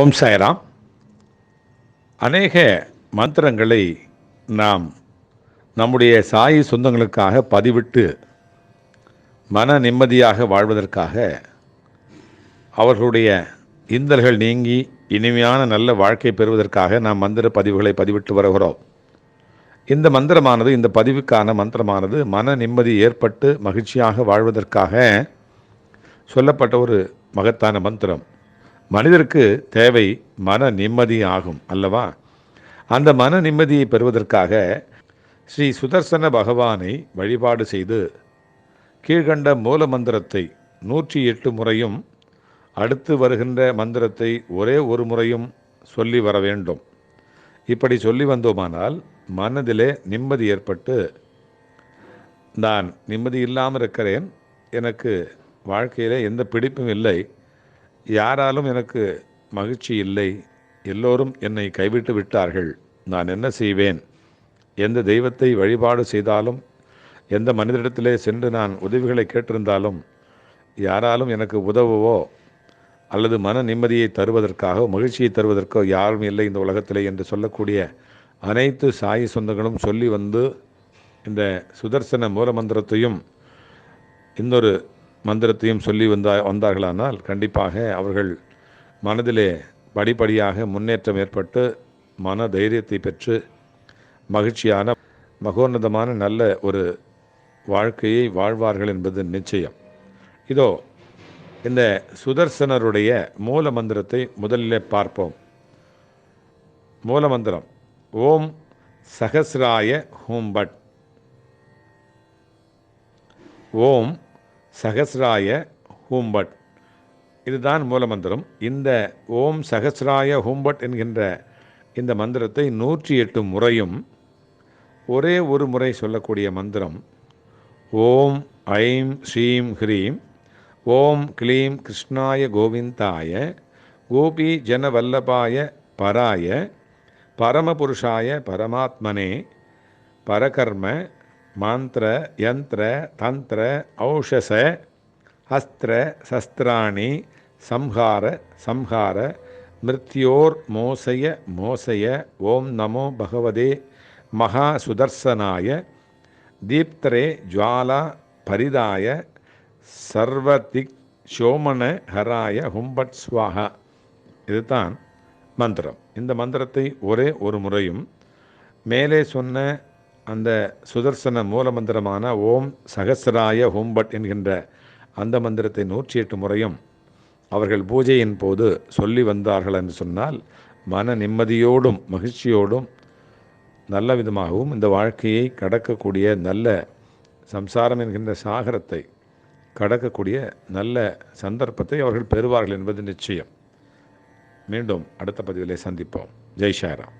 ஓம் சாய்ராம். அநேக மந்திரங்களை நாம் நம்முடைய சாயி சொந்தங்களுக்காக பதிவிட்டு மன நிம்மதியாக வாழ்வதற்காக அவர்களுடைய இந்தல்கள் நீங்கி இனிமையான நல்ல வாழ்க்கை பெறுவதற்காக நாம் மந்திர பதிவுகளை பதிவிட்டு வருகிறோம். இந்த மந்திரமானது இந்த பதிவுக்கான மந்திரமானது மன நிம்மதி ஏற்பட்டு மகிழ்ச்சியாக வாழ்வதற்காக சொல்லப்பட்ட ஒரு மகத்தான மந்திரம். மனிதருக்கு தேவை மன நிம்மதி ஆகும் அல்லவா? அந்த மன நிம்மதியை பெறுவதற்காக ஸ்ரீ சுதர்சன பகவானை வழிபாடு செய்து கீழ்கண்ட மூல மந்திரத்தை நூற்றி எட்டு முறையும் அடுத்து வருகின்ற மந்திரத்தை ஒரே ஒரு முறையும் சொல்லி வர வேண்டும். இப்படி சொல்லி வந்தோமானால் மனதிலே நிம்மதி ஏற்பட்டு நான் நிம்மதி இல்லாமல் இருக்கிறேன் எனக்கு வாழ்க்கையில் எந்த பிடிப்பும் இல்லை யாராலும் எனக்கு மகிழ்ச்சி இல்லை. எல்லோரும் என்னை கைவிட்டு விட்டார்கள். நான் என்ன செய்வேன்? எந்த தெய்வத்தை வழிபாடு செய்தாலும் எந்த மனிதரிடத்திலே சென்று நான் உதவிகளை கேட்டிருந்தாலும் யாராலும் எனக்கு உதவவோ அல்லது மன நிம்மதியை தருவதற்காக மகிழ்ச்சியை தருவதற்கோ யாரும் இல்லை இந்த உலகத்திலே என்று சொல்லக்கூடிய அனைத்து சாயி சொந்தங்களும் சொல்லி வந்து இந்த சுதர்சன மூலமந்திரத்தையும் இன்னொரு மந்திரத்தையும் சொல்லி வந்தா வந்தார்களானால் கண்டிப்பாக அவர்கள் மனதிலே படிப்படியாக முன்னேற்றம் ஏற்பட்டு மன தைரியத்தை பெற்று மகிழ்ச்சியான மகோன்னதமான நல்ல ஒரு வாழ்க்கையை வாழ்வார்கள் என்பது நிச்சயம். இதோ இந்த சுதர்சனருடைய மூல மந்திரத்தை முதலிலே பார்ப்போம். மூல மந்திரம். ஓம் சகசிராய ஹூம்பட். ஓம் சகசிராய ஹூம்பட். இதுதான் மூலமந்திரம். இந்த ஓம் சகசிராய ஹூம்பட் என்கின்ற இந்த மந்திரத்தை நூற்றி எட்டு முறையும் ஒரே ஒரு முறை சொல்லக்கூடிய மந்திரம். ஓம் ஐம் ஸ்ரீம் ஹ்ரீம். ஓம் க்ளீம் கிருஷ்ணாய கோவிந்தாய. கோபி ஜனவல்லபாய பராய. பரமபுருஷாய பரமாத்மனே. பரகர்ம மாந்திர யந்திர தந்திர ஔஷச அஸ்திர சஸ்திராணி சம்ஹார சம்ஹார மிருத்யோர் மோசய மோசய ஓம் நமோ பகவதே மகா சுதர்சனாய தீப்தரே ஜுவாலா பரிதாய சர்வதிக் சோமன ஹராய ஹும்பட் ஸ்வாஹா இதுதான் மந்திரம். இந்த மந்திரத்தை ஒரே ஒரு முறையும் மேலே சொன்ன அந்த சுதர்சன மூல மந்திரமான ஓம் சகசராய ஹோம்பட் என்கின்ற அந்த மந்திரத்தை நூற்றி எட்டு முறையும் அவர்கள் பூஜையின் போது சொல்லி வந்தார்கள் என்று சொன்னால் மன நிம்மதியோடும் மகிழ்ச்சியோடும் நல்ல விதமாகவும் இந்த வாழ்க்கையை கடக்கக்கூடிய நல்ல சம்சாரம் என்கின்ற சாகரத்தை கடக்கக்கூடிய நல்ல சந்தர்ப்பத்தை அவர்கள் பெறுவார்கள் என்பது நிச்சயம். மீண்டும் அடுத்த பதிவிலே சந்திப்போம். ஜெய் ஷாராம்.